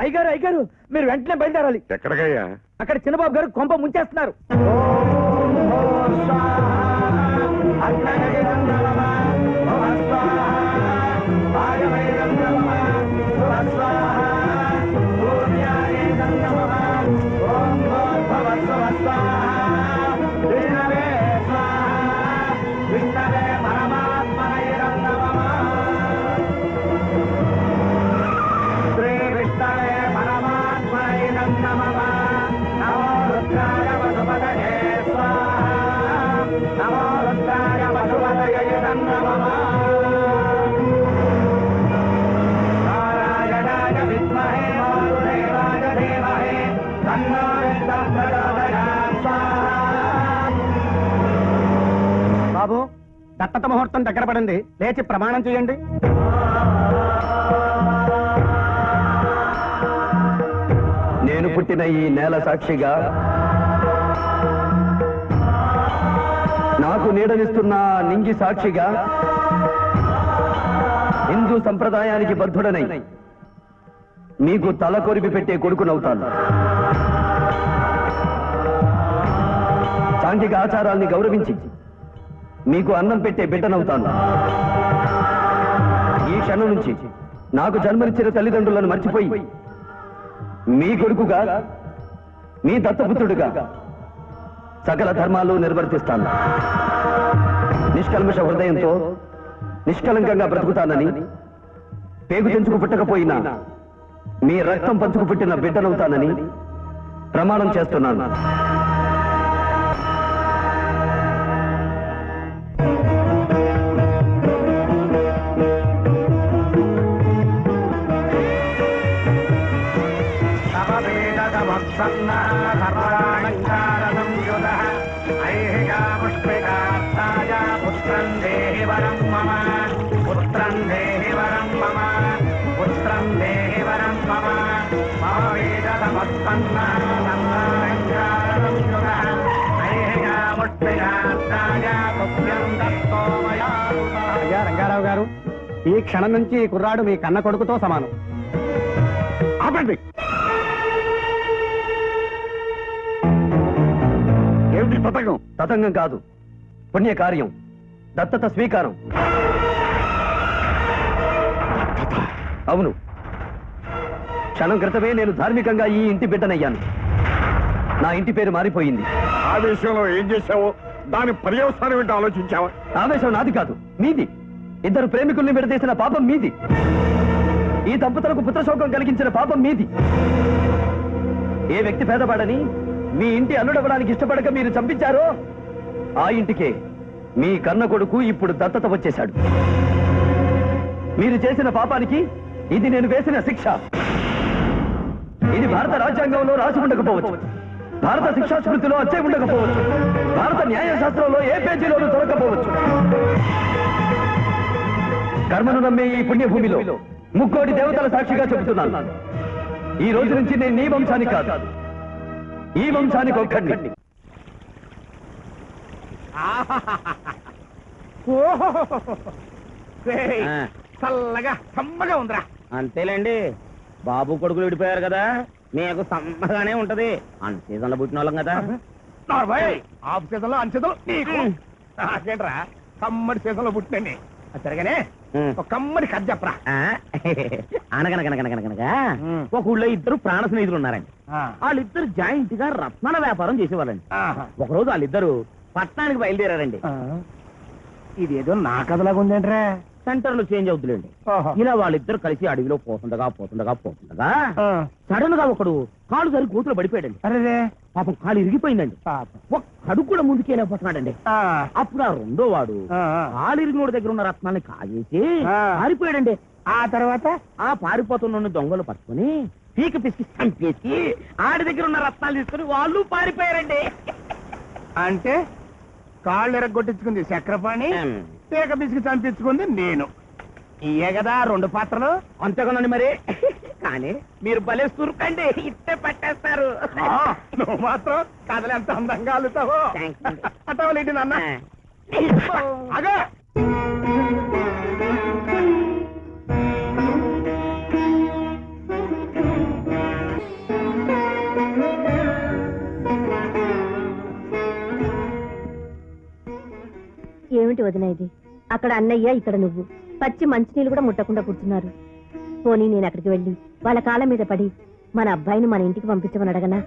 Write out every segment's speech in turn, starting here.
అయ్యగారు అయ్యగారు మీరు వెంటనే బయలుదేరాలి. ఎక్కడికయ్యా? అక్కడ చిన్నబాబు గారు కొంప ముంచేస్తున్నారు. బాబు దత్తత ముహూర్తం దగ్గర పడింది. లేచి ప్రమాణం చేయండి. నేను పుట్టిన ఈ నేల సాక్షిగా నాకు నీడనిస్తున్న నింగి సాక్షిగా హిందూ సంప్రదాయానికి బద్ధుడనై మీకు తల కొరిపి పెట్టే కొడుకునవుతాను. సాంఘిక ఆచారాల్ని గౌరవించి మీకు అన్నం పెట్టే బిడ్డనవుతాను. ఈ క్షణం నుంచి నాకు జన్మనిచ్చిన తల్లిదండ్రులను మర్చిపోయి మీ కొడుకుగా మీ దత్తపుత్రుడిగా సకల ధర్మాలు నిర్వర్తిస్తాను. నిష్కల్మష హృదయంతో నిష్కలంకంగా బ్రతుకుతానని పేగు తెంచుకు పుట్టకపోయినా మీ రక్తం పంచుకు పుట్టిన బిడ్డనవుతానని ప్రమాణం చేస్తున్నాను. పుత్రం దేహి వరం మమ. పుత్రం దేహి వరం మమ. పుత్రం దేహి వరం మమ. మమ వేద సమత్పన్న అయ్యా రంగారావు గారు ఈ క్షణం నుంచి ఈ కుర్రాడు మీ కన్న కొడుకుతో సమానం. ఆపండి. పథకం తతంగం కాదు. పుణ్య కార్యం దత్తత స్వీకారం. అవును. క్షణం క్రితమే నేను ధార్మికంగా ఈ ఇంటి బిడ్డనయ్యాను. నా ఇంటి పేరు మారిపోయింది. ఆ విషయంలో ఏం చేశావో? దాని పర్యవసానం ఏంటో ఆలోచించావా? ఆవేశం నాది కాదు మీది. ఇద్దరు ప్రేమికుల్ని విడదీసిన పాపం మీది. ఈ దంపతులకు పుత్రశోకం కలిగించిన పాపం మీది. ఏ వ్యక్తి పేదవాడని మీ ఇంటి అల్లుడవడానికి ఇష్టపడక మీరు చంపించారో? ఆ ఇంటికే మీ కన్న కొడుకు ఇప్పుడు దత్తత వచ్చేశాడు. మీరు చేసిన పాపానికి ఇది నేను వేసిన శిక్ష. ఇది భారత రాజ్యాంగంలో రాసి ఉండకపోవచ్చు. భారత శిక్షా స్మృతిలో వచ్చే ఉండకపోవచ్చు. భారత న్యాయశాస్త్రంలో ఏ పేజీలోనూ దొరకపోవచ్చు కర్మను నమ్మే ఈ పుణ్యభూమిలో ముక్కోటి దేవతల సాక్షిగా చెబుతున్నాను. ఈ రోజు నుంచి నేను నీ వంశానికి కాదు. ఈ వంశానికి ఒక్కడిని. చల్లగా సమ్మగా ఉందిరా. అంతేలేండి. బాబు కొడుకులు విడిపోయారు కదా మీకు సమ్మగానే ఉంటది. అన్ సీజన్లో పుట్టిన వాళ్ళం కదా. నార్మల్ ఆఫ్ సీజన్లో అన్ సీజన్ నీకు. నాకేంట్రా కమ్మడి సీజన్లో పుట్టినండి సరిగానే ఉమ్. ఒక కమ్మడి కథ చెప్పరా. ఆ, అనగనగనగనగనగా. ఒక ఊళ్ళో ఇద్దరు ప్రాణ స్నేహితులు ఉన్నారండి. వాళ్ళిద్దరు జాయింట్గా రత్నాల వ్యాపారం చేసేవాళ్ళండి. ఒకరోజు వాళ్ళిద్దరు పట్టణానికి బయలుదేరారండి. ఇదేదో నా కథలాగా ఉందేంట్రా సెంటర్లో చేంజ్ అవుతులేండి. ఇలా వాళ్ళిద్దరు కలిసి అడవిలో పోతుండగా పోతుండగా పోతుండగా. సడన్గా ఒకడు కాలు సరి కూతురు పడిపోయాడండి అరేరే పాపం కాలు ఇరిగిపోయిందండి పాపం ఒక్క అడుగు కూడా ముందుకెళ్ళిపోతున్నాడండి ఆ. అప్పుడు ఆ రెండో వాడు. కాలు ఇరిగినోడి దగ్గర ఉన్న రత్నాన్ని కాజేసి ఆ. ఆ తర్వాత ఆ పారిపోతున్న దొంగలు పట్టుకుని పీక పిసికి చంపేసి ఆడి దగ్గర ఉన్న రత్నాలు తీసుకుని వాళ్ళు పారిపోయారండి. అంటే కాళ్ళు ఎరగొట్టించుకుంది చక్రపాణి. పీక పిసికి చంపించుకుంది నేను. ఇయే కదా రెండు పాత్రలు. అంతేకనండి మరి. కానీ మీరు భలే సురుకండి ఇట్టే పట్టేస్తారు. నువ్వు మాత్రం కథలు ఎంత అందంగా అల్లుతావో. అట్టవలేంటి నాన్న. అగా వదిన ఇది అక్కడ అన్నయ్య ఇక్కడ నువ్వు. పచ్చి మంచినీళ్ళు కూడా ముట్టకుండా కూర్చున్నారు. పోనీ నేను అక్కడికి వెళ్ళి వాళ్ళ కాళ్ళ మీద పడి మన అబ్బాయిని మన ఇంటికి పంపించమని అడగనా?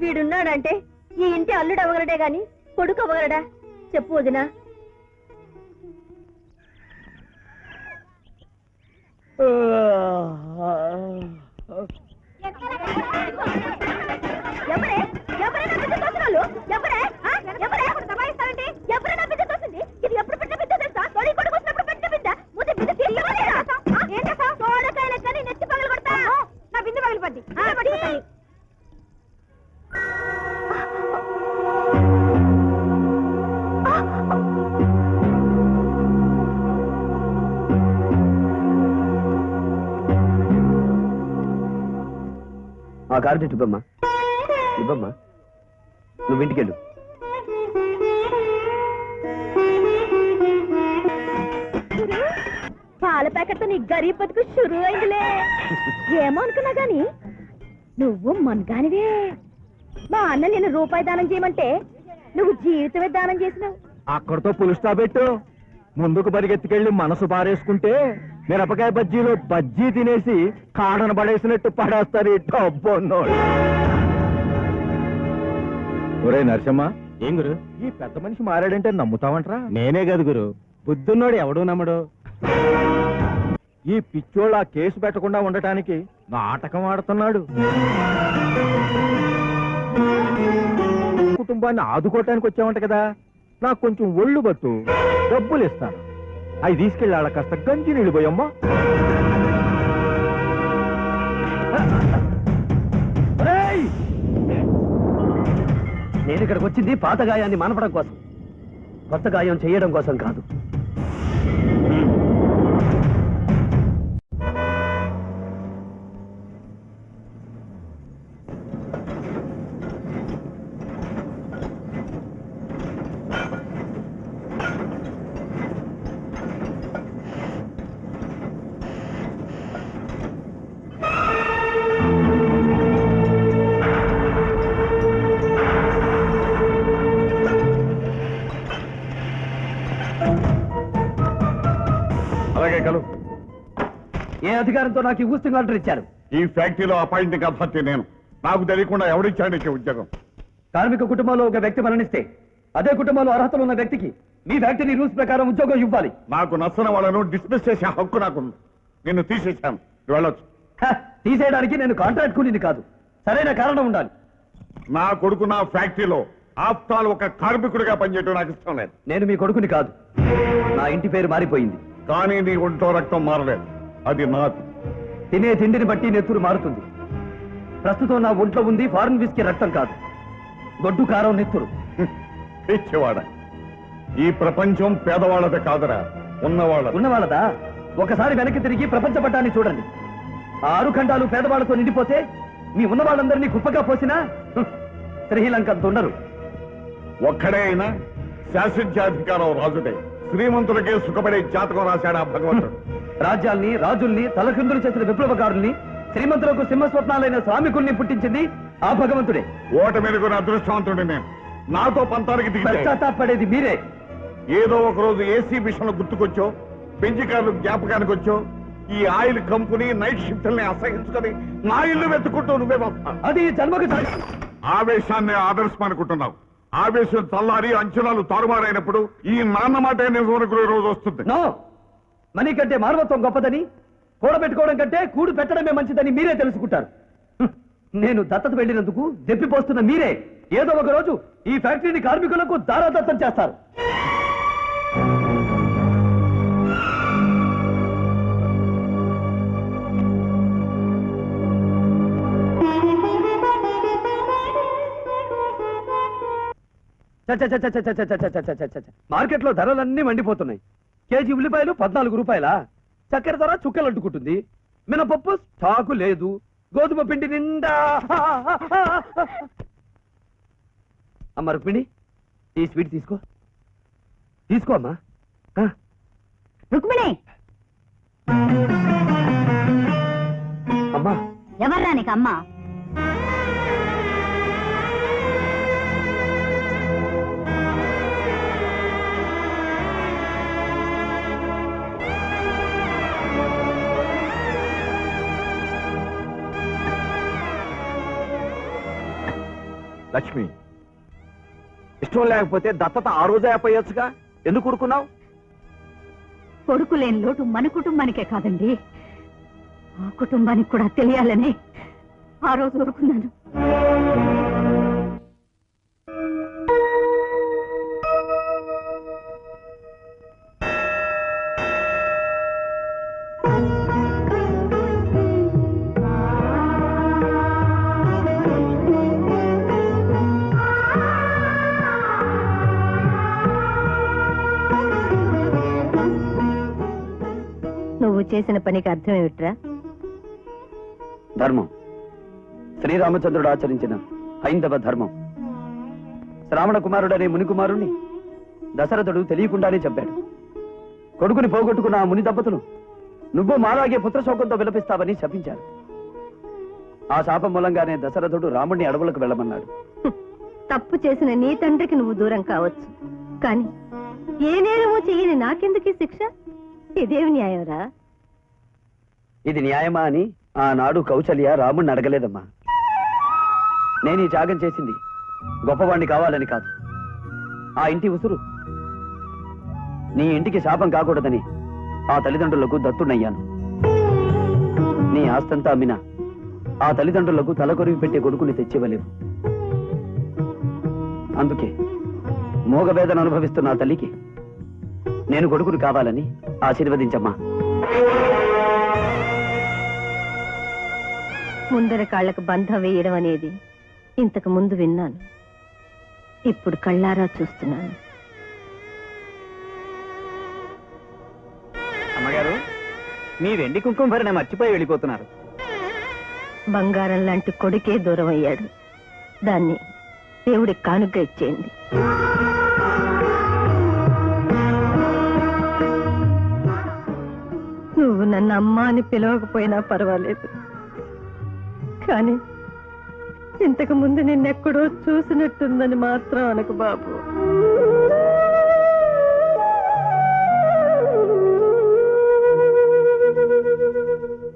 వీడున్నాడంటే ఈ ఇంటి అల్లుడు అవ్వగలడే గాని కొడుకు అవ్వగలడా? చెప్పు వదినా. ఎవరే? ఎవరే? ఆ ఇటు ఇవ్వమ్మా. ఇవ్వమ్మా. నువ్వు ఇంటికెళ్ళు. పాల ప్యాకెట్ నీ గరీబ్ బతుకు షురు అయిందిలే. ఏమో అనుకున్నా గాని నువ్వు మన్గానివే. మా అన్న నేను రూపాయి దానం చేయమంటే నువ్వు జీవితమే దానం చేసినావు. అక్కడితో పులుస్తా పెట్టు. ముందుకు పరిగెత్తుకెళ్ళి మనసు పారేసుకుంటే మిరపకాయ బజ్జీలో బజ్జీ తినేసి కాడన పడేసినట్టు పడేస్తారు ఈ డబ్బున్నోడు ఒరే నరసమ్మ ఏం గురు? ఈ పెద్ద మనిషి మారాడంటే నమ్ముతావంట్రా? నేనే కదా గురు. బుద్ధున్నోడు ఎవడు నమ్మడు. ఈ పిచ్చోళ్ళు ఆ కేసు పెట్టకుండా ఉండటానికి నాటకం ఆడుతున్నాడు. కుటుంబాన్ని ఆదుకోవటానికి వచ్చావంట కదా? నాకు కొంచెం ఒళ్ళు పట్టు. డబ్బులు ఇస్తాను. అవి తీసుకెళ్ళి వాళ్ళ కాస్త గంజి నీళ్ళు పోయమ్మా. ఒరేయ్! నేను ఇక్కడికి వచ్చింది పాత గాయాన్ని మానపడం కోసం. కొత్త గాయం చేయడం కోసం కాదు. అధికారంతో నాకు ఈ ఊస్టింగ్ ఆర్డర్ ఇచ్చారు. ఈ ఫ్యాక్టరీలో అపాయింటింగ్ అభ్యర్థి నేను. నాకు తెలియకుండా ఎవరిచ్చాడు నీకు ఉద్యోగం? కార్మిక కుటుంబంలో ఒక వ్యక్తి మరణిస్తే అదే కుటుంబంలో అర్హతలు ఉన్న వ్యక్తికి మీ ఫ్యాక్టరీ రూల్స్ ప్రకారం ఉద్యోగం ఇవ్వాలి. నాకు నచ్చని వాళ్ళను డిస్మిస్ చేసే హక్కు నాకుంది. నిన్ను తీసేశాను. వెళ్ళొచ్చు. హ, తీసేయడానికి నేను కాంట్రాక్ట్ కూలీని కాదు. సరైన కారణం ఉండాలి. నా కొడుకు నా ఫ్యాక్టరీలో ఆప్తాలు ఒక కార్మికుడిగా పనిచేయడం నాకు ఇష్టం లేదు. నేను మీ కొడుకుని కాదు. నా ఇంటి పేరు మారిపోయింది. కానీ నీ ఒంట్లో రక్తం మారలేదు. అది నాది తినే తిండిని బట్టి నెత్తురు మారుతుంది. ప్రస్తుతం నా ఒంట్లో ఉంది ఫారెన్ విస్కీ రక్తం కాదు. గొడ్డు కారం నెత్తురు. పిచ్చివాడ. ఈ ప్రపంచం పేదవాళ్ళది కాదురా. ఉన్నవాళ్ళ ఉన్నవాళ్ళదా? ఒకసారి వెనక్కి తిరిగి ప్రపంచ పట్టాన్ని చూడండి. ఆరు ఖండాలు పేదవాళ్ళతో నిండిపోతే మీ ఉన్న వాళ్ళందరినీ కుప్పగా పోసినా శ్రీలంక ఉండరు ఒక్కడే అయినా శాసించాధికారం రాజుడే శ్రీమంతులకే సుఖపడే జాతకం రాశాడు ఆ భగవంతుడు. రాజ్యాల్ని రాజుల్ని తలకిందులు చేసిన విప్లవకారుల్ని శ్రీమంతులకు సింహస్వప్నాలైన శ్రామికుల్ని పుట్టించింది ఆ భగవంతుడే. ఓట మెరుగున అదృష్టవంతుడి నేను. నాతో పంతానికి పశ్చాత్తాపడేది మీరే. ఏదో ఒక రోజు ఏసీ మిషన్లు గుర్తుకొచ్చో పెంచికారులు జ్ఞాపకానికి వచ్చో ఈ ఆయిల్ కంపెనీ నైట్ షిఫ్ట్ని అసహించుకొని నా ఇల్లు వెతుకుంటూ నువ్వే అది జన్మకు. ఆవేశాన్ని ఆదర్శం అనుకుంటున్నావు ఆవేశం చల్లారి అంచనాలు తారుమారైనప్పుడు ఈ నాన్న మాట నిజమనుకునే రోజు వస్తుంది. మనీ కంటే మానవత్వం గొప్పదని కూడబెట్టుకోవడం కంటే కూడు పెట్టడమే మంచిదని మీరే తెలుసుకుంటారు నేను దత్తత వెళ్ళినందుకు దెప్పిపోస్తున్న మీరే ఏదో ఒక రోజు ఈ ఫ్యాక్టరీని కార్మికులకు దారాదత్తం చేస్తారు మార్కెట్లో ధరలన్నీ మండిపోతున్నాయి కేజీ ఉల్లిపాయలు పద్నాలుగు రూపాయల? చక్కెర ధర చుక్కలు అంటుకుంటుంది మినపప్పు స్టాకు లేదు. గోధుమ పిండి నిండా. అమ్మ రుక్మిణి ఈ స్వీట్ తీసుకో. తీసుకో అమ్మా. రుక్మిణి! అమ్మా. ఎవర్రా నీకు అమ్మ లక్ష్మి ఇష్టం లేకపోతే దత్తత ఆ రోజే అయిపోయొచ్చుగా ఎందుకు ఊరుకున్నావు? కొడుకు లేని లోటు మన కుటుంబానికే కాదండి. ఆ కుటుంబానికి కూడా తెలియాలని ఆ రోజు ఊరుకున్నాను. చేసిన పనికి అర్థం ఏమిట్రా ధర్మం. శ్రీరామచంద్రుడు ఆచరించిన హైందవ ధర్మం. శ్రావణ కుమారుడనే ముని కుమారుణ్ణి దశరథుడు తెలియకుండానే చెప్పాడు కొడుకుని పోగొట్టుకున్న ఆ ముని దంపతులు నువ్వు మాలాగే పుత్రశోకంతో విలపిస్తావని శపించారు. ఆ శాపం మూలంగానే దశరథుడు రాముణ్ణి అడవులకు వెళ్ళమన్నాడు. తప్పు చేసిన నీ తండ్రికి నువ్వు దూరం కావచ్చు. కానీ ఏ నేరమో చెయ్యని నాకెందుకు శిక్ష? ఇదేమి న్యాయంరా? ఇది న్యాయమా అని ఆనాడు కౌచల్య రాముణ్ణి అడగలేదమ్మా. నేను ఈ త్యాగం చేసింది గొప్పవాణ్ణి కావాలని కాదు. ఆ ఇంటి ఉసురు. నీ ఇంటికి శాపం కాకూడదని ఆ తల్లిదండ్రులకు దత్తునయ్యాను నీ ఆస్తంతా అమ్మిన ఆ తల్లిదండ్రులకు తలకొరివి పెట్టే కొడుకుని తెచ్చివ్వలేవు. అందుకే మోగవేదన అనుభవిస్తున్న ఆ తల్లికి నేను కొడుకుని కావాలని ఆశీర్వదించమ్మా. ముందర కాళ్ళకు బంధం వేయడం అనేది ఇంతకు ముందు విన్నాను. ఇప్పుడు కళ్ళారా చూస్తున్నాను. అమ్మగారు మీ వెండి కుంకుమ భరణ మర్చిపోయి వెళ్ళిపోతున్నారు. బంగారం లాంటి కొడుకే దూరం అయ్యాడు. దాన్ని దేవుడికి కానుక ఇచ్చేయండి. నువ్వు నన్ను అమ్మ అని పిలవకపోయినా పర్వాలేదు. కానీ ఇంతకు ముందు నిన్నెక్కడో చూసినట్టుందని మాత్రం అనకు బాబు.